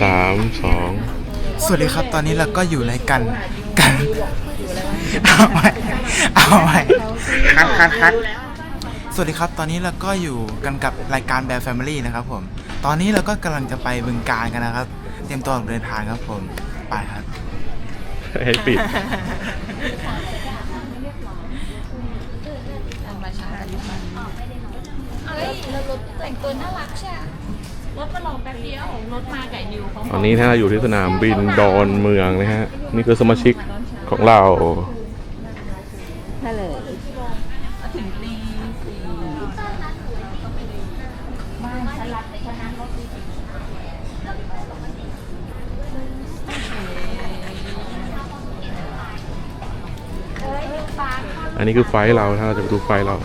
สามสองสวัสดีครับ ตอนนี้เราก็อยู่ในกันกันเอาใหม่เอาใหม่คัดคัดคัดสวัสดีครับ ตอนนี้เราก็อยู่กันกับรายการแบร์แฟมิลี่นะครับผม ตอนนี้เราก็กำลังจะไปบึงการกันนะครับ เตรียมตัวออกเดินทางครับผม ไปครับให้ปิดเฮ้ยแล้วรถแต่งตัวน่ารักใช่ไหม รถมาลองแป๊บเดียวรถมาไก่นิวตอนนี้ถ้าเราอยู่ที่สนามบินดอนเมืองนะฮะ นี่คือสมาชิกของเราถึงตีสี่ไม่ฉันรับฉันนั่งรถดีอันนี้คือไฟเราถ้าเราจะไปดูไฟเรา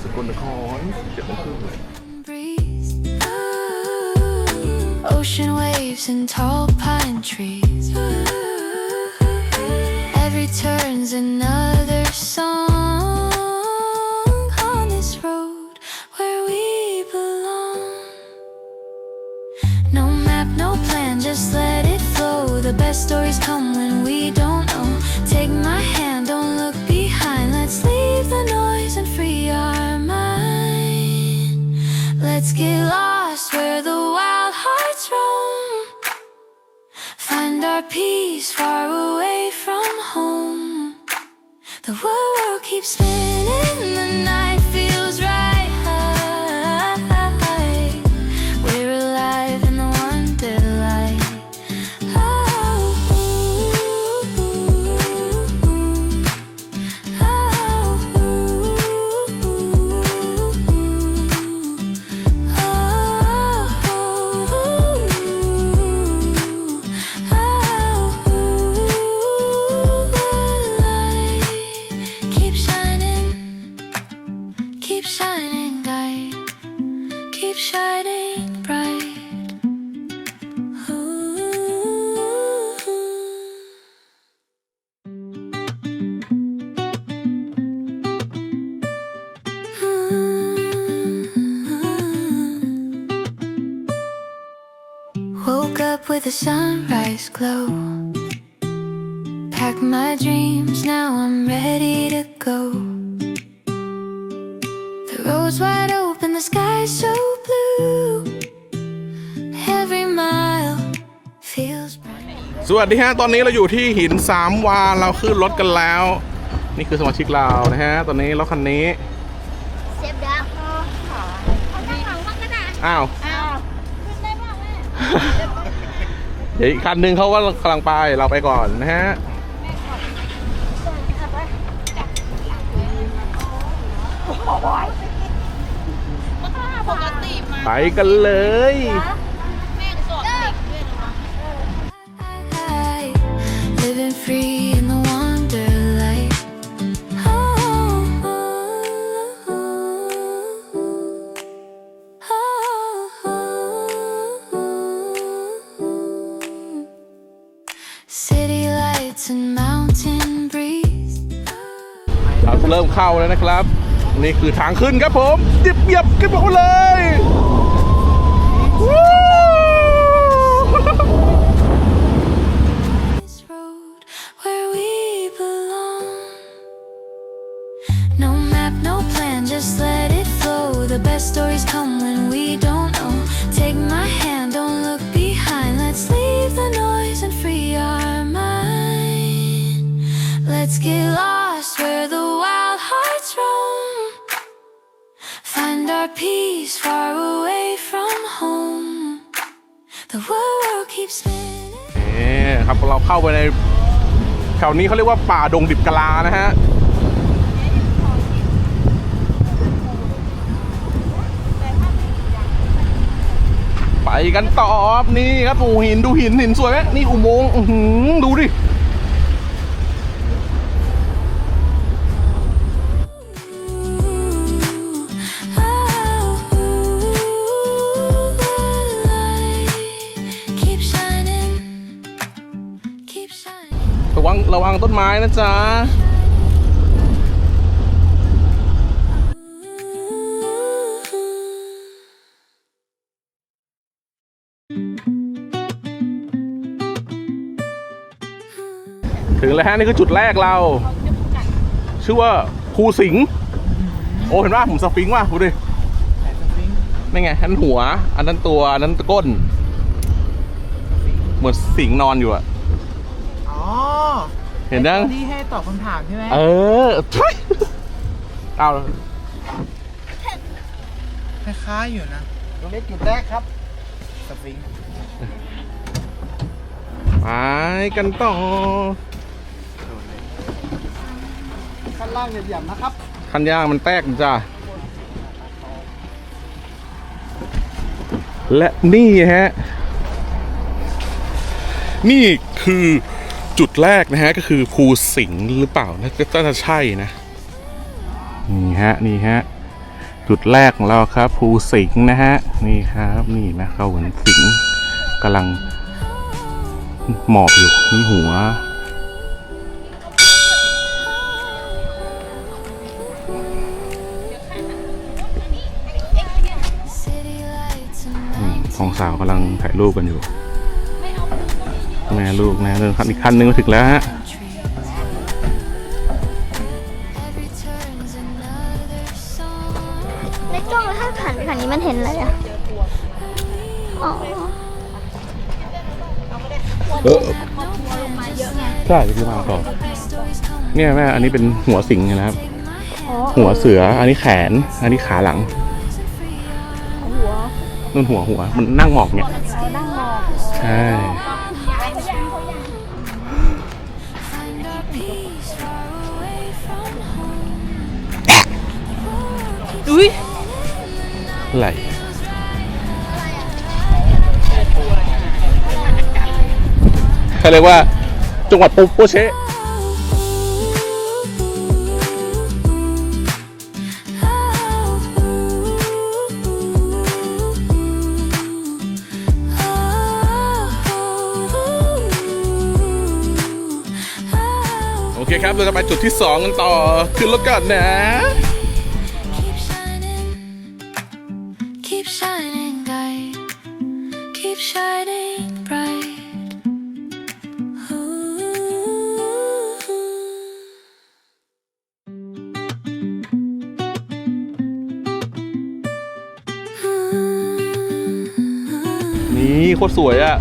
สกลนครเจ็ดโมงครึ่ง breeze. Ooh, ocean waves and tall pine trees. Ooh, every turn's another song Find our peace far away from home. The world keeps spinning, the night with a sunrise glow. Pack my dreams, now I'm ready to go. The road's wide open, the sky's so blue. Every mile feels bright. สวัสดีฮะ ตอนนี้เราอยู่ที่หินสามวานเราขึ้นรถกันแล้ว นี่คือสมาชิกเรานะฮะ ตอนนี้รถคันนี้ เซฟดังเขาตั้งหลังบ้างก็ได้อ้าวอ้าว ขึ้นได้บ้างแม่ เดี๋ยวอีกคันหนึ่งเขาก็กำลังไปเราไปก่อนนะฮะปกติมาไปกันเลย แม่งสอนเด็กด้วยนะ Living free เข้าแล้วนะครับ นี่คือทางขึ้นครับผมจิบเยียบขึ้นมาเลย ครับเราเข้าไปในแถวนี้เขาเรียกว่าป่าดงดิบกะลานะฮะไปกันต่อนี่ครับโอ้หินดูหินหินสวยไหมนี่อุโมงค์ดูดิ ระวังต้นไม้นะจ๊ะถึงแล้วฮะนี่คือจุดแรกเรา ชื่อว่าภูสิงห์โอ้เห็นป่ะผมสฟิงค์ว่ะดูดินี่ไงอันนหัว อันนั้นตัวอันนั้นก้น เหมือนสิงห์นอนอยู่อะ เห็นยังที่ให้ตอบคำถามใช่ไหมเออทุยเอาคล้ายๆอยู่นะตรงนี้จุดแรกครับสฟิงค์ไปกันต่อขั้นล่างเหยียบๆนะครับคันย่างมันแตกจ้ะและนี่ฮะ นี่คือ จุดแรกนะฮะก็คือภูสิงห์หรือเปล่าน่าจะใช่นะนี่ฮะนี่ฮะจุดแรกของเราครับภูสิงห์นะฮะนี่ครับนี่นะเขาเหมือนสิงห์กำลังหมอบอยู่นี่หัว City lights and อืม mountains. สองสาวกำลังถ่ายรูปกันอยู่ แม่ลูกนะเดินคันอีกคันนึงมาถึงแล้วฮะ Every turn's another song. ในกล้องถ้าหันไปทางนี้มันเห็นอะไรอะอ๋อเออใช่ที่มาต่อ Stories come เนี่ยแม่อันนี้เป็นหัวสิงห์นะครับ take my hand. อ๋อหัวเสืออันนี้แขน อันนี้ขาหลังหัวนู่นหัวหัวมันนั่งหมอบเนี่ยเราดั้งมองใช่ ไหลเขาเรียกว่าจังหวัดปูโปเชโอเคครับ เราจะไปจุดที่ 2 กันต่อ ขึ้นรถก่อนนะ โคตรสวยอะ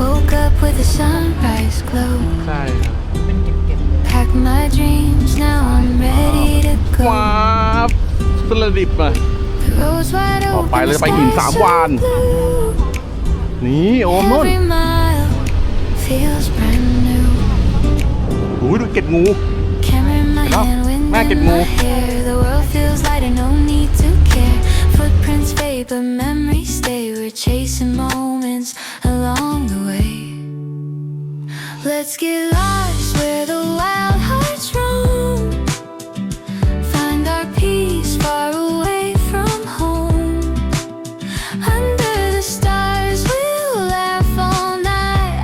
Woke up with a sunrise glow. ใช่ Pack my dreams, now I'm ready to ว้า go. บสลดิบอะ The road's wide ออก open, ไปเราจะไปหิน the สาม skies วาน are blue. นี่โอ้มนุ่น Every mile feels brand new. หูยดูเก็ดงู Camera in my Hello? hand, wind Mac in and my Mo. hair. The world feels lighter, no need to care. Footprints fade, but memories stay. We're chasing moments along the way. Let's get lost where the wild hearts roam. Find our peace far away from home. Under the stars, we'll laugh all night.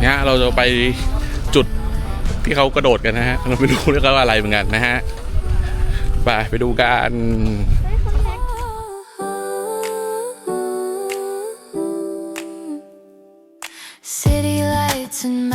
เนี่ยเราจะไปจุดที่เขากระโดดกันนะฮะ เราไม่รู้เรียกว่าอะไรเหมือนกันนะฮะ ไปไปดูกัน City lights and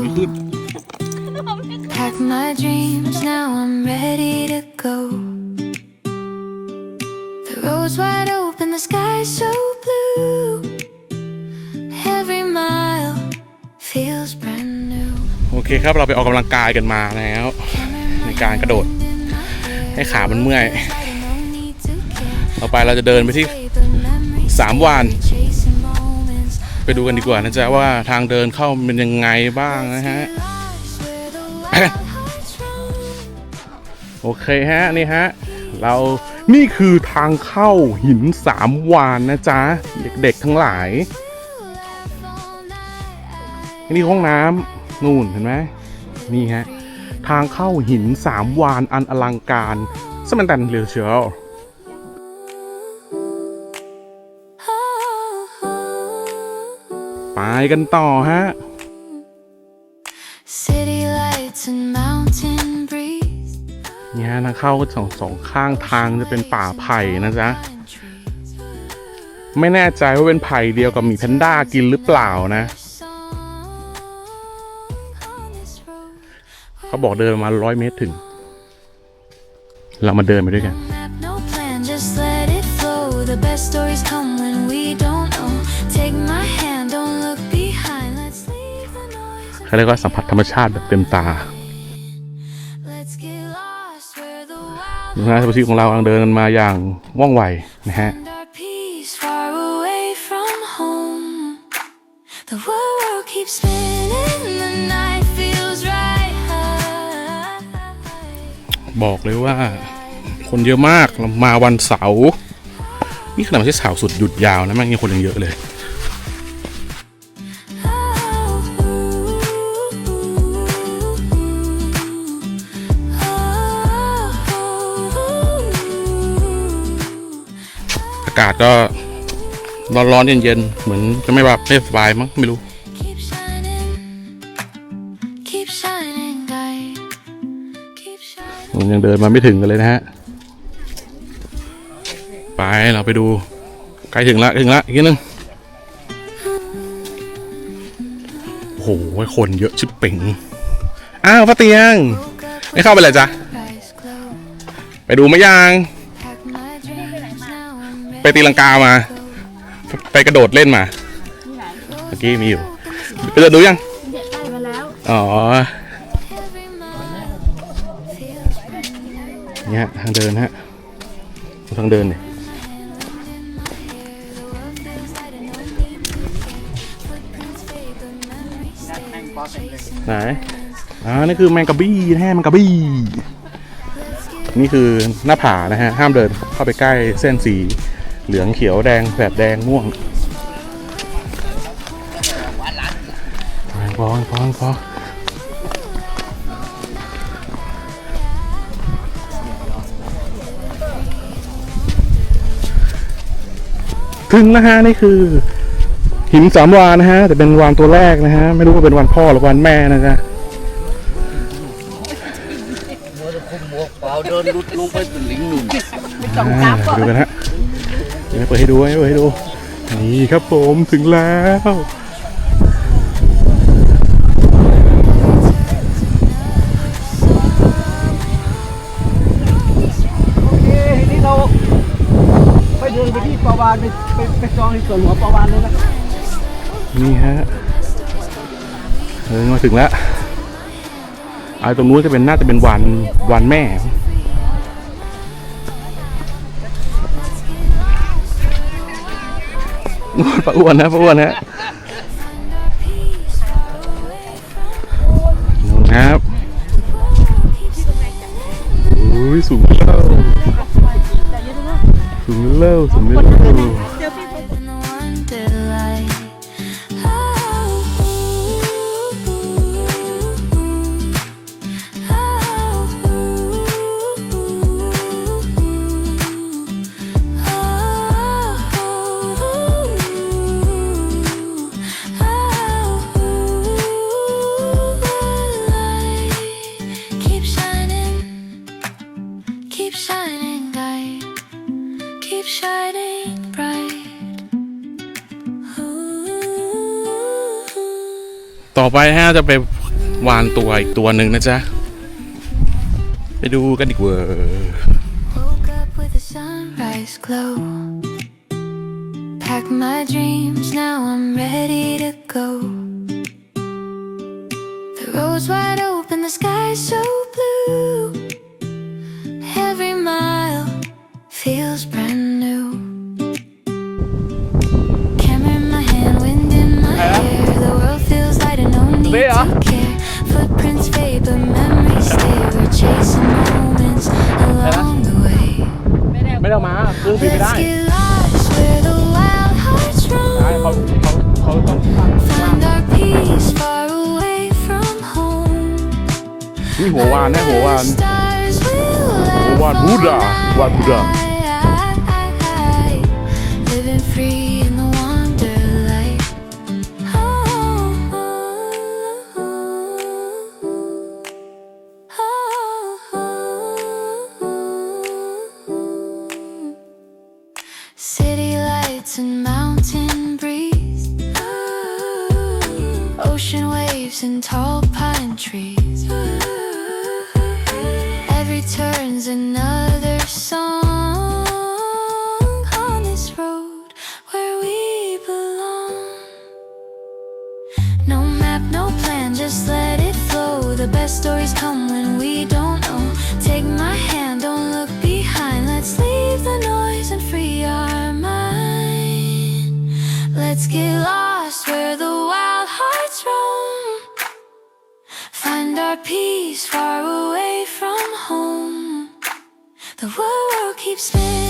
sunrise glow. Pack my dreams, now I'm ready to go. The road's wide open, the sky's so blue. Every mile feels brand new. โอเคครับเราไปออกกำลังกายกันมาแล้ว ในการกระโดด ให้ขามันเมื่อย ต่อไปเราจะเดินไปที่สามวาน ไปดูกันดีกว่านะจ๊ะว่าทางเดินเข้ามันเป็นยังไงบ้างนะฮะ โอเคฮะนี่ฮะ เรานี่คือทางเข้าหินสามวานนะจ๊ะ เด็กๆทั้งหลาย นี่ห้องน้ำนู่นเห็นไหมนี่ฮะ ทางเข้าหินสามวานอันอลังการสมันตันเรือเชียว ไปกันต่อฮะ City lights and mountain breeze. นี่ฮะทางเข้าก็สองสองข้างทางจะเป็นป่าไผ่นะจ๊ะ ไม่แน่ใจว่าเป็นไผ่เดียวกับหมีแพนด้ากินหรือเปล่านะ เขาบอกเดินมาร้อยเมตรถึง เรามาเดินไปด้วยกัน Map, no plan, just let it flow. The best stories come เขาเรียกว่าสัมผัสธรรมชาติแบบเต็มตา Let's get lost where the wild นะฮะสมาชิกของเรากำลังเดินมาอย่างว่องไวนะฮะ find our peace far away from home. The world keeps spinning, the night feels right. บอกเลยว่า คนเยอะมากเรามาวันเสาร์นี่ขนาดไม่ใช่เสาร์สุดหยุดยาวนะแม่งยังคนยังเยอะเลยากาศก็ร้อนๆเย็นๆเหมือนจะไม่แบบไม่สบายมั้งไม่รู้ Keep shining, keep shining, guide. Keep shining. มันยังเดินมาไม่ถึงกันเลยนะฮะ ไปเราไปดู ใกล้ถึงละถึงละอีกนิดนึง โอ้โห คนเยอะชิบเป่ง อ้าวป้าเตียง ไม่เข้าไปเลยจ้ะ Eyes glow. ไปดูไหมยัง ไปตีลังกามา ไปกระโดดเล่นมาเมื่อกี้มีอยู่ไปเดินดูยังเด็กไปมาแล้วอ๋อ Every mile feels brand new. เนี่ยทางเดินฮะทางเดินเนี่ยไหนอ่านี่คือแมงกะบี้นะฮะแมงกะบี้ นี่คือหน้าผานะฮะ ห้ามเดินเข้าไปใกล้เส้นสี เหลืองเขียวแดงแบบแดงม่วงพอพอพอถึงแล้วฮะนี่คือ หินสามวานนะฮะ แต่เป็นวานตัวแรกนะฮะ ไม่รู้ว่าเป็นวันพ่อหรือวันแม่นะจ๊ะเปล่าเดินลุดลงไปถึงลิงหนุ่มอ่าดูกันฮะ เดี๋ยวเปิดให้ดูให้เปิดให้ดู นี่ครับผมถึงแล้วนี่เราไปเดินไปที่ปาวานไปไปไปจองที่สวนหัวปาวานเลยนะนี่ฮะเออมาถึงแล้วไอ้ตรงนู้นจะเป็นน่าจะเป็นวันวันแม่ ปลาอ้วนนะปลาอ้วนนะนู่นครับโอ้ยสูงเล่าสูงเล่าสูงเล่า ต่อไปฮะจะไปวานตัวอีกตัวหนึ่งนะจ๊ะ ไปดูกันดีกว่า Woke up with a sunrise glow. Pack my dreams, now I'm ready to go. The road's wide ดา world keeps spinning,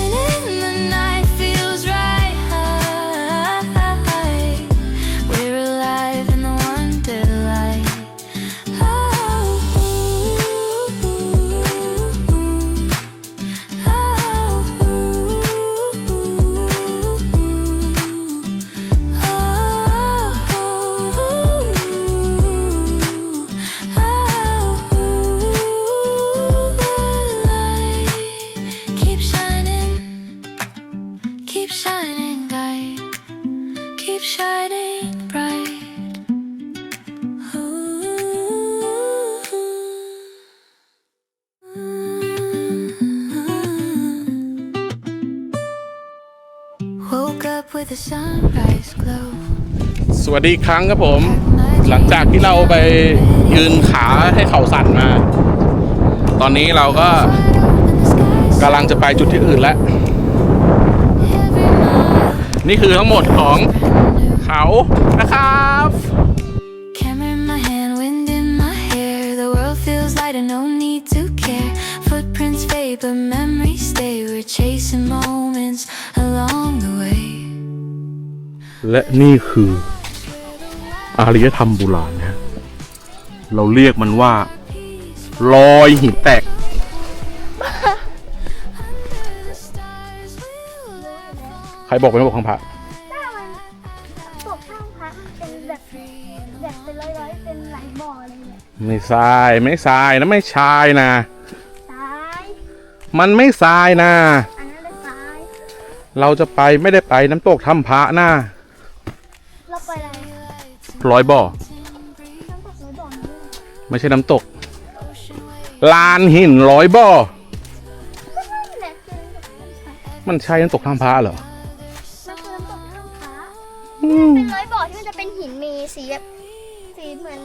วัสดีอีกครั้งครับผม หลังจากที่เราไปยืนขาให้เขาสั่นมา ตอนนี้เราก็กำลังจะไปจุดที่อื่นแล้ว นี่คือทั้งหมดของเขานะครับ Camera in my hand, wind in my hair. The world feels lighter, no need to care. Footprints fade, but memories stay. We're chasing moments along the way. และนี่คือ อารยธรรมโบราณนะฮะเราเรียกมันว่ารอยหินแตก ใครบอกเป็นบอกข้างพระถ้ามันตกข้างพระเป็นแบบแบบเป็นร้อยๆ เป็นหลายบ่อเลยเนี่ยไม่ทรายไม่ทรายนะไม่ชายนะซ้ายมันไม่ทรายนะ อันนั้นเป็นซ้าย เราจะไปไม่ได้ไปน้ำตกถ้ำพระนะ เราไปอะไร ร้อยบ่อน้ำตกร้อยบ่อนี่ไม่ใช่น้ำตก ลานหินร้อยบ่อก็นั่นแหละคือน้ำตกข้างพระมันใช่น้ำตกถ้ำพระเหรอ มันคือน้ำตกข้างพระเป็นร้อยบ่อที่มันจะเป็นหินมีสีแบบสีเหมือน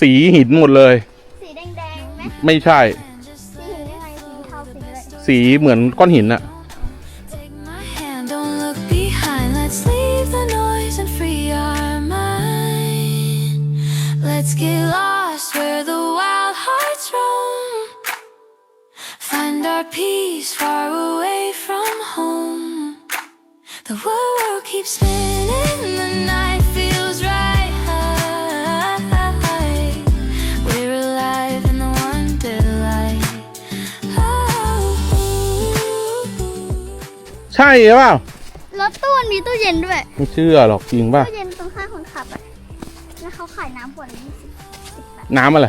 สีหินหมดเลย สีแดงๆไหมไม่ใช่ สีหินยังไงสีเทาสีอะไร สีเหมือนก้อนหินอะ where the wild hearts roam. Find our peace far away from home. The world keeps spinning, the night feels right. We're alive in the wonderlight. ใช่หรือเปล่ารถตู้มันมีตู้เย็นด้วย ไม่เชื่อหรอกจริงป่ะ ตู้เย็นตรงข้างคนขับอะแล้วเขาขายน้ำขวดละยี่สิบสิบบาท น้ำอะไร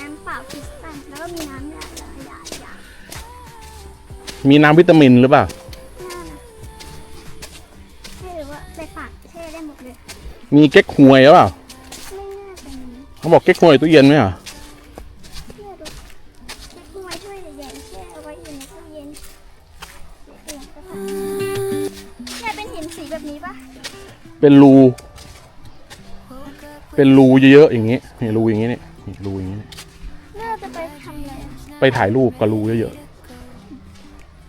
น้ำเปล่าคริสตัลแล้วก็มีน้ำยาหลายอย่างอย่างมีน้ำวิตามินหรือเปล่าน่านะให้หรือว่าไปฝากเช่ได้หมดเลย มีเก๊กฮวยหรือเปล่าไม่น่าจะมีเขาบอกเก๊กฮวยตู้เย็นไหมอะเนี่ยดูถ้วยถ้วยใหญ่ๆแช่เอาไว้อยู่ในตู้เย็นเนี่ยเป็นหินสีแบบนี้ปะเป็นรู เป็นรูเยอะๆอย่างงี้นี่รูอย่างงี้นี่ นี่รูอย่างงี้นี่น่าจะไปทำอะไรอะไปถ่ายรูปกับรูเยอะ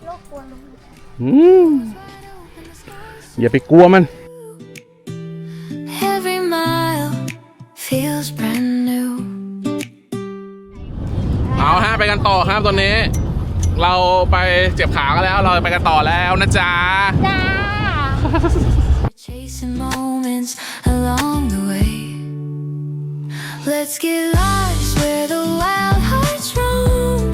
โลกกลัวลงๆอืมอย่าไปกลัวมัน Every mile feels brand new. เอาฮะไปกันต่อครับตอนนี้ เราไปเจ็บขากันแล้ว เราไปกันต่อแล้วนะจ๊ะ จ้า Chasing moments along the way. Let's get lost where the wild hearts roam.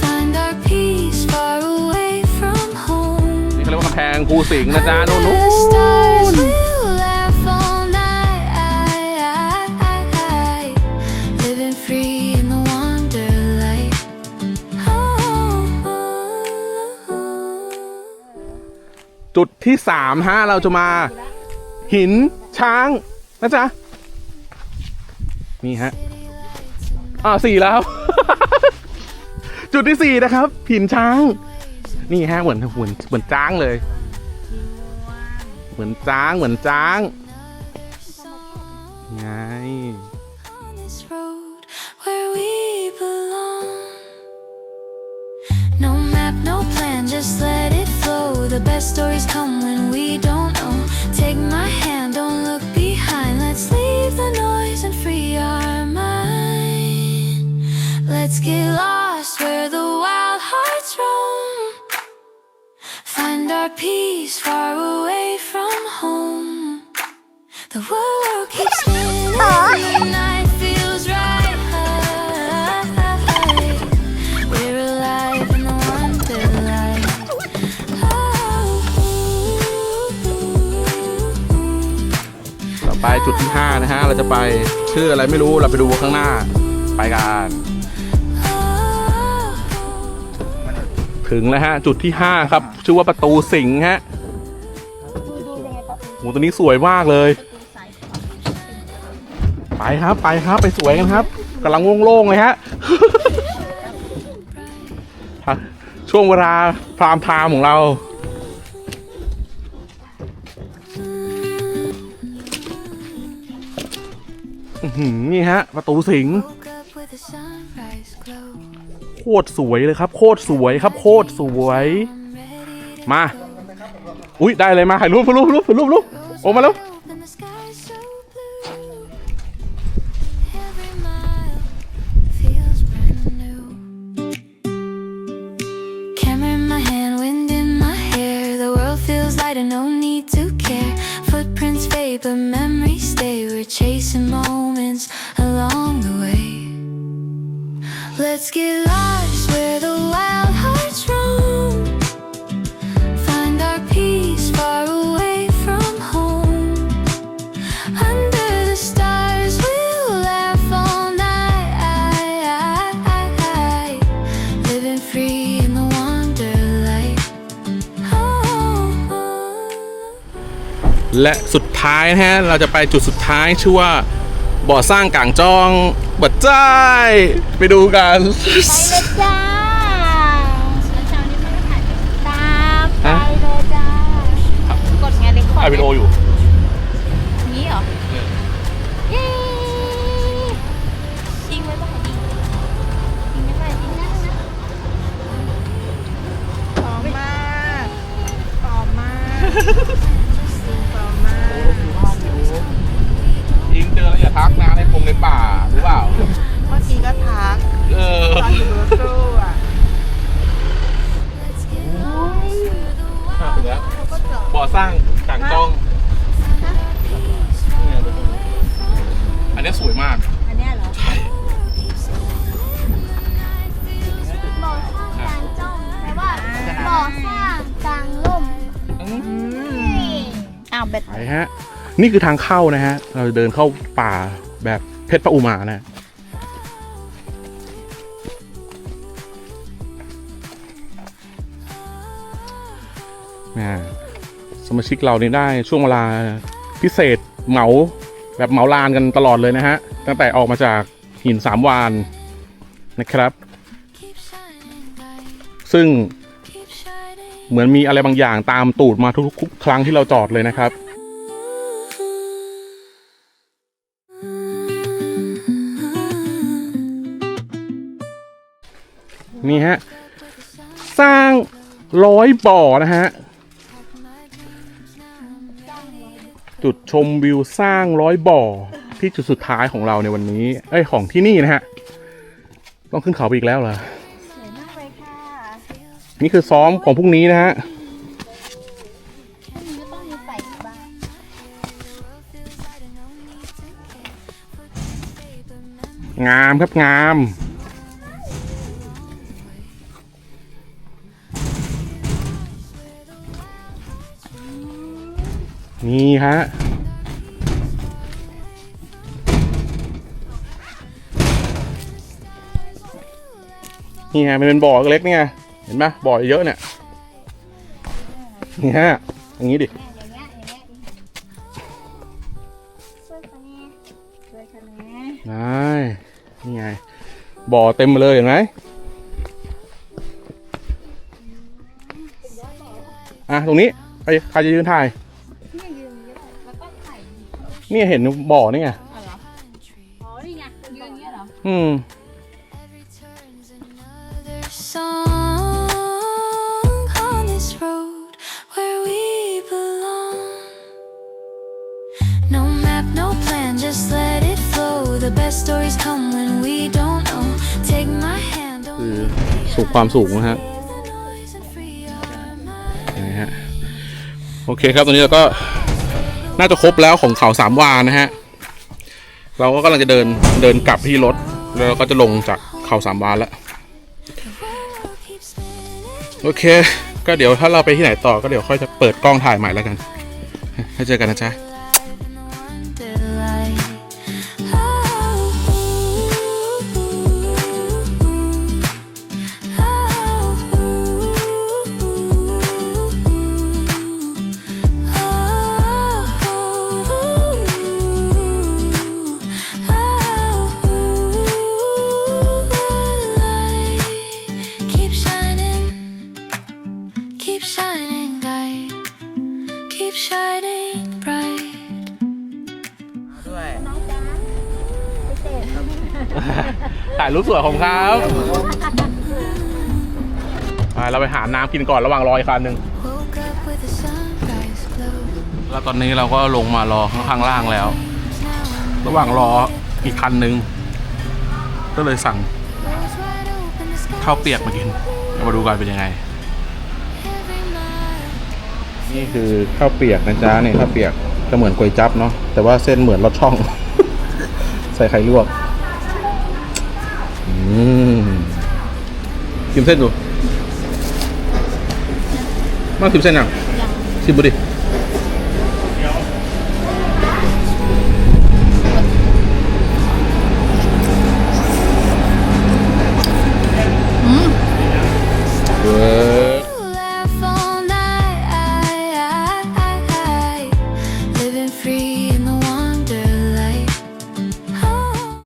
Find our peace far away from home. นี่เขาเรียกว่ากำแพงภูสิงห์นะจ๊ะนู่น The stars will laugh all night. Living free in the wonderlight. Oh. จุดที่สามฮะเราจะมา หินช้างนะจ๊ะ นี่ฮะอ่าสี่แล้ว จุดที่สี่นะครับหินช้าง นี่ฮะเหมือนเหมือนเหมือนจ้างเลย เหมือนจ้างเหมือนจ้างไง on this road where we belong. No map, no plan, just let it flow. The best stories come when we don't know. Take my hand, don't look behind. Let's leave the noise Let's get lost where the wild hearts roam. Find our peace far away from home. The world keeps spinning, the night feels right. We're alive in the wonderlight. Oh. ต่อไปจุดที่ห้านะฮะ เราจะไปชื่ออะไรไม่รู้เราไปดูข้างหน้า ไปกัน ถึงแล้วฮะ จุดที่ห้าครับ ชื่อว่าประตูสิงห์ฮะโหตัวนี้สวยมากเลย ไปครับไปครับไปสวยกันครับกำลังโล่งๆเลยฮะช่วงเวลาพรามไทม์ของเราหือนี่ฮะ ประตูสิงห์ โคตรสวยเลยครับ โคตรสวยครับ โคตรสวย มา อุ้ยได้เลยมาถ่ายรูปรูปรูปรูปรูปโอ้มาแล้ว fade, but memories stay. We're chasing moments Let's get lost where the wild hearts roam. Find our peace far away from home. Under the stars, we'll laugh all night. Living free in the wonderlight. Oh. และสุดท้ายนะฮะ เราจะไปจุดสุดท้ายชื่อว่าบ่อสร้างกลางจอง บัดจ้ายไปดูกันไปเลยจ้าเช้านี้ไม่ได้ถ่ายตามไปฮะเลยจ้ากดไงเล็กคอถ่ายวิดีโออยู่นี้เหรอเย้ยิงไว้ป่ะยิงจริงนะไปจริงนะนะพร้อมมากพร้อมมาก เจอแล้วอย่าทักนะในพงในป่าหรือเปล่า เมื่อกี้ก็ทักเออ ตอนอยู่รถตู้อะถึงแล้วบ่อสร้างกลางจองเนี่ยดูอันนี้สวยมาก อันเนี้ยเหรอใช่ บ่อสร้างกลางจ้องแปลว่าบ่อสร้างกลางล่มอ้าวเบ็ด ไปฮะ นี่คือทางเข้านะฮะ เราเดินเข้าป่าแบบเพชรพระอุมานะ สมาชิกเรานี่ได้ช่วงเวลาพิเศษเหมาแบบเหมาลานกันตลอดเลยนะฮะ ตั้งแต่ออกมาจากหินสามวานนะครับ ซึ่งเหมือนมีอะไรบางอย่างตามตูดมาทุกๆครั้งที่เราจอดเลยนะครับ นี่ฮะ สร้างร้อยบ่อนะฮะ จุดชมวิวสร้างร้อยบ่อที่จุดสุดท้ายของเราในวันนี้ เอ้ย ของที่นี่นะฮะ ต้องขึ้นเขาไปอีกแล้วเหรอสวยมากเลยค่ะนี่คือซ้อมของพรุ่งนี้นะฮะถ้ามีก็ต้องมีใส่บ้างงามครับงาม นี่ฮะนี่ไงมันเป็นบ่อเล็กเนี่ยเห็นไหมบ่อเยอะเนี่ยนี่ฮะอย่างนี้ดิอย่างเงี้ยอย่นี่ไงบ่อเต็มเลยเห็นไหมอะตรงนี้ใครจะยืนถ่าย นี่เห็นบ่อนี่ไงอ๋อนี่ไงยืนอย่างเงี้ยเหรออืม Another song on this road where we belong. No map, no plan, just let it flow. The best stories come when we don't know. Take my hand, don't คือสูงความสูงนะฮะ leave the noise and free our minds. นะฮะโอเคครับตอนนี้เราก็ น่าจะครบแล้วของเขาสามวานะฮะ เราก็กำลังจะเดินเดินกลับที่รถ แล้วเราก็จะลงจากเขาสามวานแล้ว โอเค ก็เดี๋ยวถ้าเราไปที่ไหนต่อก็เดี๋ยวค่อยจะเปิดกล้องถ่ายใหม่แล้วกัน ให้เจอกันนะจ๊ะ รูปสวยของครับ ไปเราไปหาน้ำกินก่อนระหว่างรออีกคันหนึ่ง Woke up with the sunrise glow. แล้วตอนนี้เราก็ลงมารอข้างล่างแล้ว Now ระหว่างรออีกคันหนึ่งก็เลยสั่ง close wide open the sky. ข้าวเปียกมากินเอามาดูกันเป็นยังไง Every mile. นี่คือข้าวเปียกนะจ๊ะเนี่ยข้าวเปียกจะเหมือนก๋วยจั๊บเนาะแต่ว่าเส้นเหมือนรสช่อง ใส่ไข่ลวกอืม ชิมเส้นดู มาชิมเส้นยังชิมดูดิ